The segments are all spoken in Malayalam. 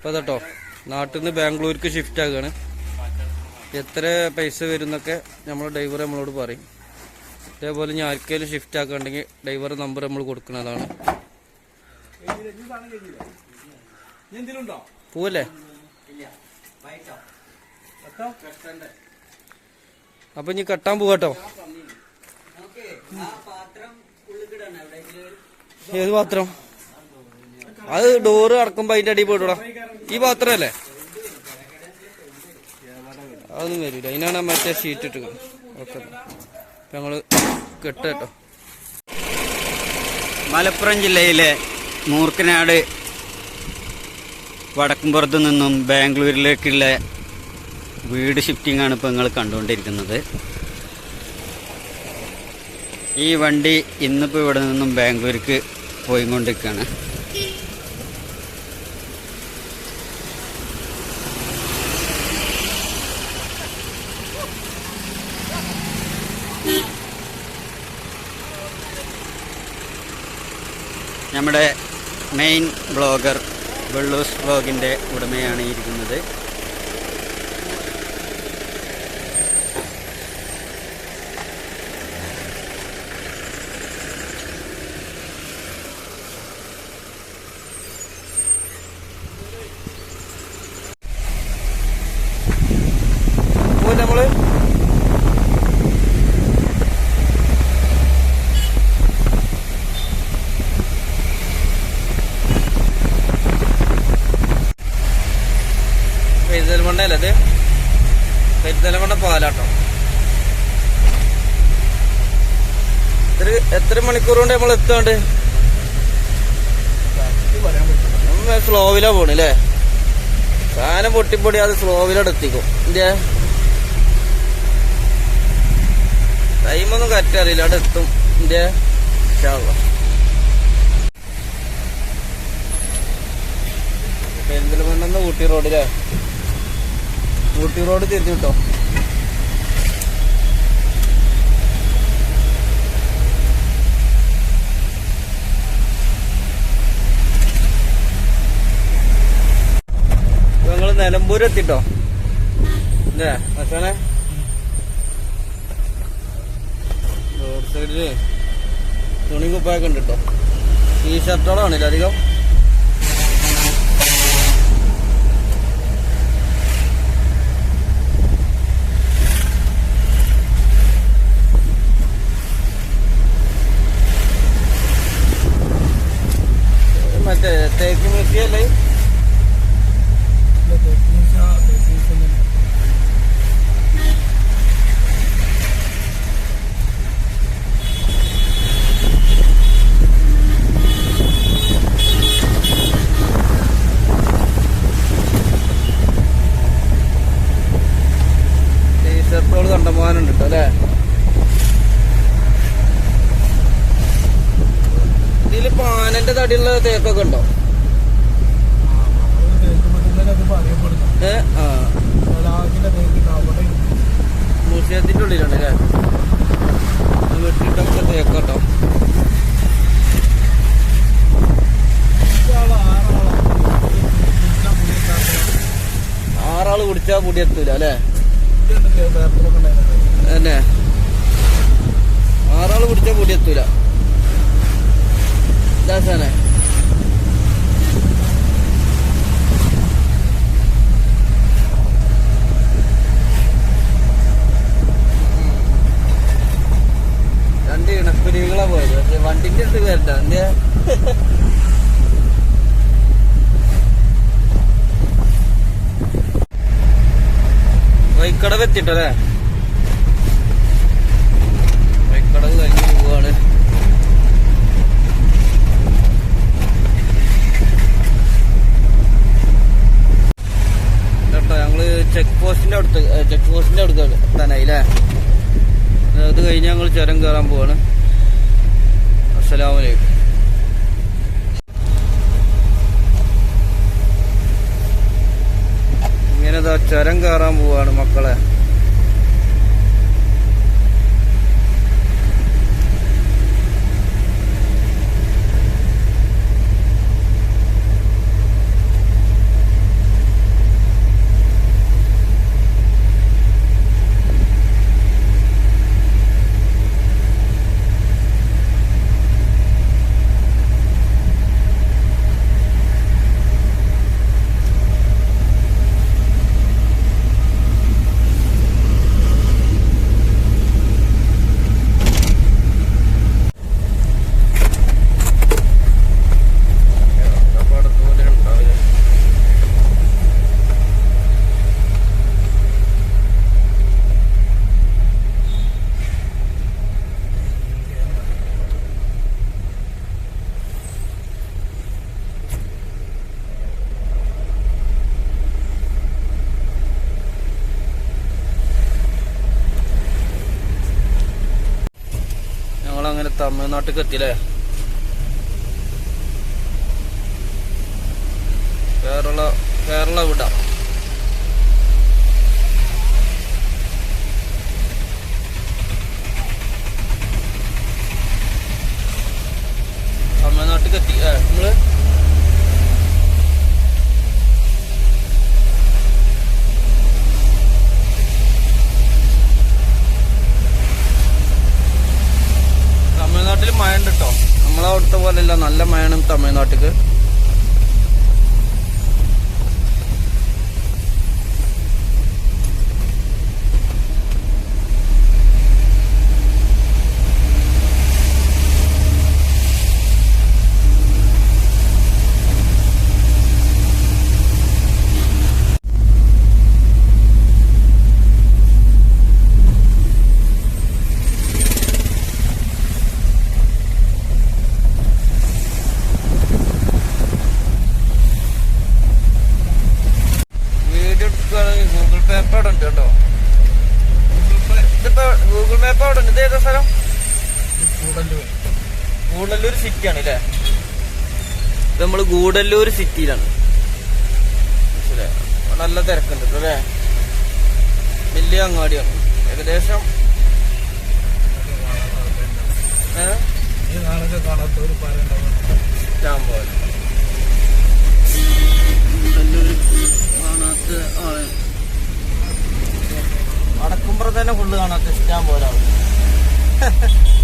അപ്പോൾ കേട്ടോ നാട്ടിൽ നിന്ന് ബാംഗ്ലൂർക്ക് ഷിഫ്റ്റ് ആകുകയാണ് എത്ര പൈസ വരുന്നൊക്കെ നമ്മൾ ഡ്രൈവർ നമ്മളോട് പറയും. അതേപോലെ ഞാൻ ആർക്കെങ്കിലും ഷിഫ്റ്റ് ആക്കുകയാണെങ്കിൽ ഡ്രൈവർ നമ്പർ നമ്മൾ കൊടുക്കുന്നതാണ് എന്തിലുണ്ടോ പോവല്ലേ? അപ്പൊ ഇനി കെട്ടാൻ പോവാട്ടോ ഏത് പാത്രം? അത് ഡോറ് അടക്കുമ്പോ അതിന്റെ അടി പോയിട്ടോടാ. ഈ പാത്രല്ലേ? അതൊന്നും വരില്ല അതിനാണ് മറ്റേ ഷീറ്റ് ഇട്ട് ഓക്കെ. ഞങ്ങൾ കെട്ടോ. മലപ്പുറം ജില്ലയിലെ മൂർക്കനാട് വടക്കുംപുറത്ത് നിന്നും ബാംഗ്ലൂരിലേക്കുള്ള വീട് ഷിഫ്റ്റിംഗ് ആണ് ഇപ്പോൾ നിങ്ങൾ കണ്ടുകൊണ്ടിരിക്കുന്നത്. ഈ വണ്ടി ഇന്നിപ്പോൾ ഇവിടെ നിന്നും ബാംഗ്ലൂർക്ക് പോയിക്കൊണ്ടിരിക്കുകയാണ്. നമ്മുടെ മെയിൻ ബ്ലോഗർ വെള്ളൂസ് ബ്ലോഗിന്റെ ഉടമയാണ് ഇരിക്കുന്നത് പോവില്ല നമ്മൾ പെരുന്തൽമണ്ണ അല്ലേ ഇത് പെരുന്തൽമണ്ണ പാലാട്ടോ എത്ര എത്ര മണിക്കൂർ കൊണ്ട് നമ്മൾ എത്താണ്ട്. സ്ലോവിലാ പോണല്ലേ സാധനം പൊട്ടിപ്പൊടി അത് സ്ലോവിലോട്ട് എത്തിക്കും. ടൈമൊന്നും കറക്റ്റ് അറിയില്ല. അവിടെ എത്തും. ഇന്ത്യ പെരിന്തൽമണ്ണെന്ന് ഊട്ടി റോഡിലെ ഊട്ടി റോഡ് തിരിഞ്ഞു കിട്ടോ ഞങ്ങൾ നിലമ്പൂർ എത്തിട്ടോ ഇല്ലേ അച്ഛനെ റോഡ് സൈഡിൽ തുണി കുപ്പായൊക്കെ ഉണ്ട് കേട്ടോ ടീഷർട്ടുകളാണില്ല അധികം? മറ്റേ തേക്ക് ടീഷർട്ടുകൾ കേട്ടോ അല്ലേ? ഇതിൽ പാനന്റെ തടിയുള്ള തേക്കൊക്കെ ഉണ്ടോ? ഏ ആ. മ്യൂസിയത്തിന്റെ ഉള്ളിലാണ് അല്ലേ? വെട്ടിട്ടൊക്കെ തേക്കട്ടോ ആറാൾ കുടിച്ചാ പൊടി എത്തൂല അല്ലേ? തന്നെ. ആറാൾ കുടിച്ചാ പൊടി എത്തൂല ദാസാനെ രണ്ട് ഇണക്കുരുവികളാ പോയത്. പക്ഷെ വണ്ടിന്റെ അടുത്ത് വരണ്ട എന്തേ വൈക്കടവ് എത്തിട്ടല്ലേ വൈക്കടവ് കഴിഞ്ഞ് പോവാണ്. കേട്ടോ ഞങ്ങൾ ചെക്ക് പോസ്റ്റിന്റെ അടുത്ത് ചെക്ക് പോസ്റ്റിന്റെ അടുത്ത് എത്താനായി അല്ലേ അത് കഴിഞ്ഞ് ഞങ്ങൾ ചുരം കയറാൻ പോവാണ്. അസ്സലാമലൈക്കും. ഇങ്ങനെ ചുരം കയറാൻ പോവാണ് മക്കളെ. തമിഴ്നാട്ടിലേക്ക് എത്തിയില്ലേ കേരള കേരള വിട തമിഴ്നാട്ടിലേക്ക് എത്തി ഏ നിങ്ങൾ തമിഴ്നാട്ടിൽ മഴ ഉണ്ട് കേട്ടോ നമ്മളവിടുത്തെ പോലെയല്ല നല്ല മഴയാണ് തമിഴ്നാട്ടിക്ക് വീഡിയോ എടുക്കുകയാണെങ്കിൽ ഗൂഗിൾ മാപ്പ് അവിടെ ഉണ്ട് കേട്ടോ ഇതിപ്പോ ഗൂഗിൾ മാപ്പ് അവിടെ ഉണ്ട് ഇത് ഏതാ സ്ഥലം കൂടല്ലൂർ ഗൂഡല്ലൂർ സിറ്റി ആണ് അല്ലേ ഇത് നമ്മൾ ഗൂഡല്ലൂർ സിറ്റിയിലാണ്? നല്ല തിരക്കുണ്ട് അല്ലേ? വലിയ അങ്ങാടിയാണ്. ഏകദേശം അടക്കുമ്പോ തന്നെ ഫുള്ള് കാണാത്ത ഇഷ്ടം പോലെ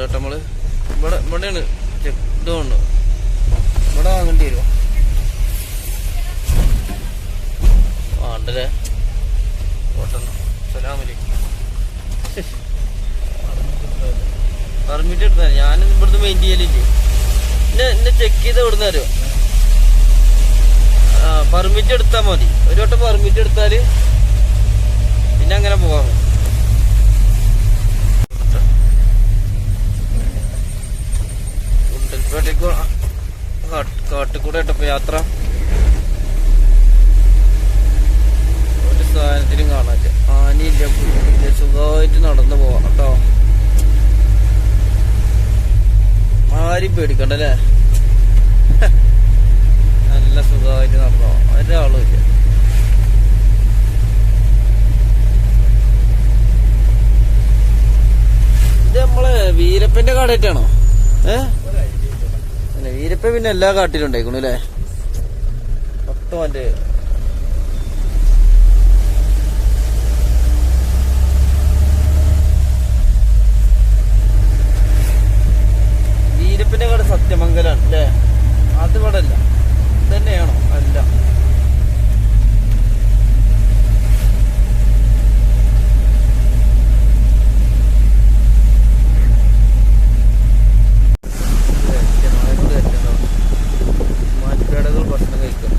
ചാടും കേട്ടോ നമ്മൾ ഇവിടെ ഇവിടെയാണ് ചെക്ക് ഇത് കൊണ്ട് ഇവിടെ വാങ്ങേണ്ടി വരുമോ വേണ്ടല്ലേ? സലാമലൈക്കും. പെർമിറ്റ് എടുത്താ ഞാൻ ഇവിടുന്ന് മെയിൻ ചെയ്യലില്ലേ? എന്നെ എന്നെ ചെക്ക് ചെയ്ത് ഇവിടുന്ന് തരുമോ പെർമിറ്റ് എടുത്താൽ മതി. ഒരു വട്ടം പെർമിറ്റ് എടുത്താൽ പിന്നെ അങ്ങനെ പോകാം ഉണ്ടൽപേട്ടേക്ക് കാട്ടിക്കൂടെ ഇട്ടപ്പോ യാത്ര. ഒരു സാധനത്തിനും കാണാല്ല ആനയില്ല പുല്ലില്ല സുഖമായിട്ട് നടന്നു പോവാം കേട്ടോ. ആരും പേടിക്കണ്ടല്ലേ? നല്ല സുഖമായിട്ട് നടന്നോ ഒരാളും ഇല്ല. ഇത് നമ്മളെ വീരപ്പന്റെ കാടായിട്ടാണോ ഏഹ് വീരപ്പ പിന്നെ എല്ലാ കാട്ടിലും ഉണ്ടായിക്കണു അല്ലേ പത്ത് മറ്റേ വീരപ്പന്റെ കാട് സത്യമംഗലാണ് അല്ലേ അത് ഇവിടെ അല്ല തന്നെയാണോ അല്ല മാറ്റിപ്പേടകൾ ഭക്ഷണം കഴിക്കും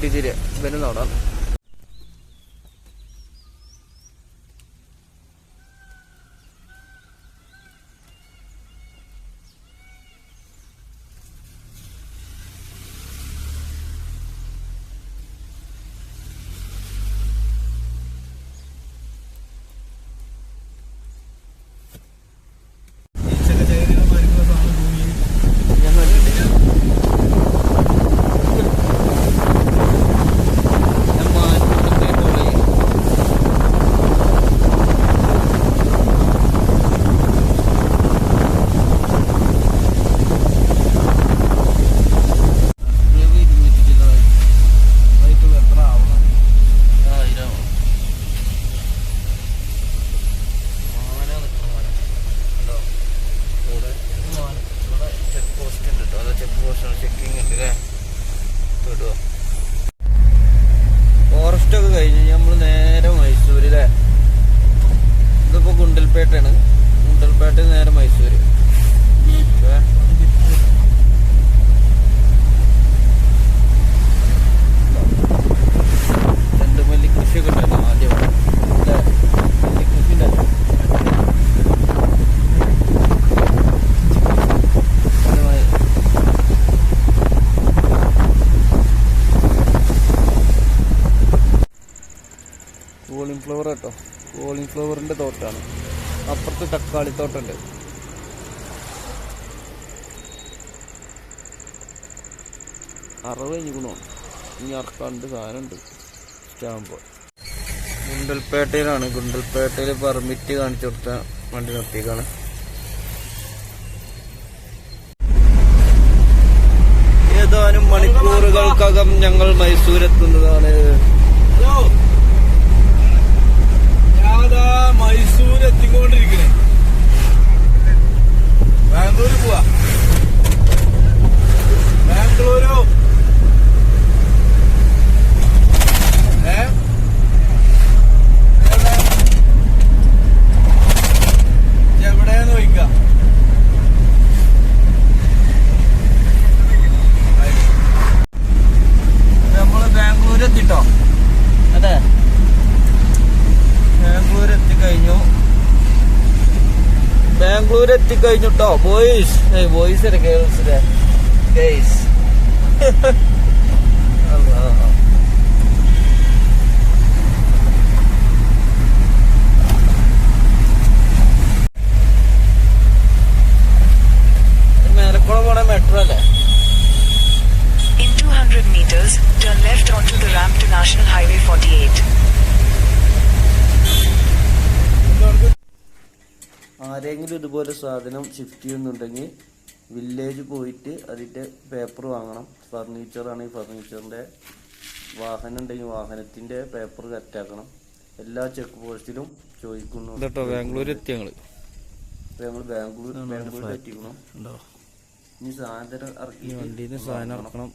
പാണ്ടിതിരെ തിരി നടാം ഈച്ചൊക്കെ ചേരുന്ന മരുന്ന് സാധനം ഭൂമിയിൽ ഞാൻ കണ്ടിട്ടില്ല ഞാൻ മാറ്റി കോളേ റേറ്റുള്ള എത്ര ആവണം ചെക്ക് പോസ്റ്റ് ഉണ്ട് കേട്ടോ അതാ ചെക്ക് പോസ്റ്റ് ചെക്കിങ് ഉണ്ട് അല്ലേ തൊടുവോ ഫോറസ്റ്റ് ഒക്കെ കഴിഞ്ഞ് നമ്മൾ നേരെ മൈസൂര് അല്ലേ ഇതിപ്പോ ഗുണ്ടൽപേട്ടയാണ്. ഗുണ്ടൽപേട്ട നേരെ മൈസൂര്. ചെണ്ടുമല്ലി കൃഷിയൊക്കെ ഉണ്ടായിരുന്നു ആദ്യം അല്ലേ നെല്ലിക്കൃഷി ഉണ്ടായിരുന്നു അതുമായി കോളിംഗ്ഫ്ലവർ കേട്ടോ. കോളിംഗ്ഫ്ലവറിന്റെ തോട്ടാണ്. അപ്പുറത്ത് തക്കാളി തോട്ടുണ്ട്. അറവ് കഴിഞ്ഞിക്കണോ ഇനി അറക്കാണ്ട് സാധനമുണ്ട്. സ്റ്റാമ്പ്. ഗുണ്ടൽപേട്ടയിലാണ്. ഗുണ്ടൽപേട്ടയിൽ പെർമിറ്റ് കാണിച്ചു കൊടുത്ത വണ്ടി നിർത്തിയേക്കാണ്. ഏതാനും മണിക്കൂറുകൾക്കകം ഞങ്ങൾ മൈസൂരെത്തുന്നതാണ്. ഞാതാ മൈസൂർ എത്തിക്കൊണ്ടിരിക്കണേ. ബാംഗ്ലൂർ പോവാ. ബാംഗ്ലൂരു. ഏ? എവിടെ? എവിടെയാന്ന് ചോദിക്കാം നമ്മൾ ബാംഗ്ലൂർ എത്തിട്ടോ അതെ ബാംഗ്ലൂർ എത്തിക്കഴിഞ്ഞു ബാംഗ്ലൂർ എത്തിക്കഴിഞ്ഞുട്ടോ ബോയ്സ് ഏയ് ബോയ്സ് അല്ലേ ഗേൾസ് ഗേൾസ് മേലക്കുളം പോണ മെട്രോ അല്ലേ? In 200 meters, turn left onto the ramp to National Highway 48. ആരെങ്കിലും ഇതുപോലെ സാധനം ഷിഫ്റ്റ് ചെയ്യുന്നുണ്ടെങ്കിൽ വില്ലേജ് പോയിട്ട് അതിന്റെ പേപ്പർ വാങ്ങണം. ഫർണിച്ചറാണെങ്കിൽ ഫർണിച്ചറിന്റെ വാഹനം ഉണ്ടെങ്കിൽ വാഹനത്തിന്റെ പേപ്പർ കറക്റ്റാക്കണം എല്ലാ ചെക്ക് പോസ്റ്റിലും ചോദിക്കുന്നു. കേട്ടോ ബാംഗ്ലൂർ എത്തി ഞങ്ങൾ ബാംഗ്ലൂർ ബാംഗ്ലൂർ എത്തിക്കണം ഇനി സാധനം ഇറക്കി വണ്ടിന്ന് സാധനം ഇറക്കണം.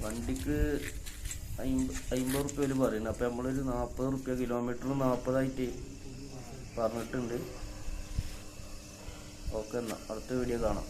വണ്ടിക്ക് അയിമ്പ- അയിമ്പത് റുപ്യയിൽ പറയുന്നത് അപ്പം നമ്മളൊരു നാൽപ്പത് റുപ്യ കിലോമീറ്റർ നാൽപ്പതായിട്ട് പറഞ്ഞിട്ടുണ്ട്. ഓക്കെ എന്നാൽ അടുത്ത വീഡിയോ കാണാം.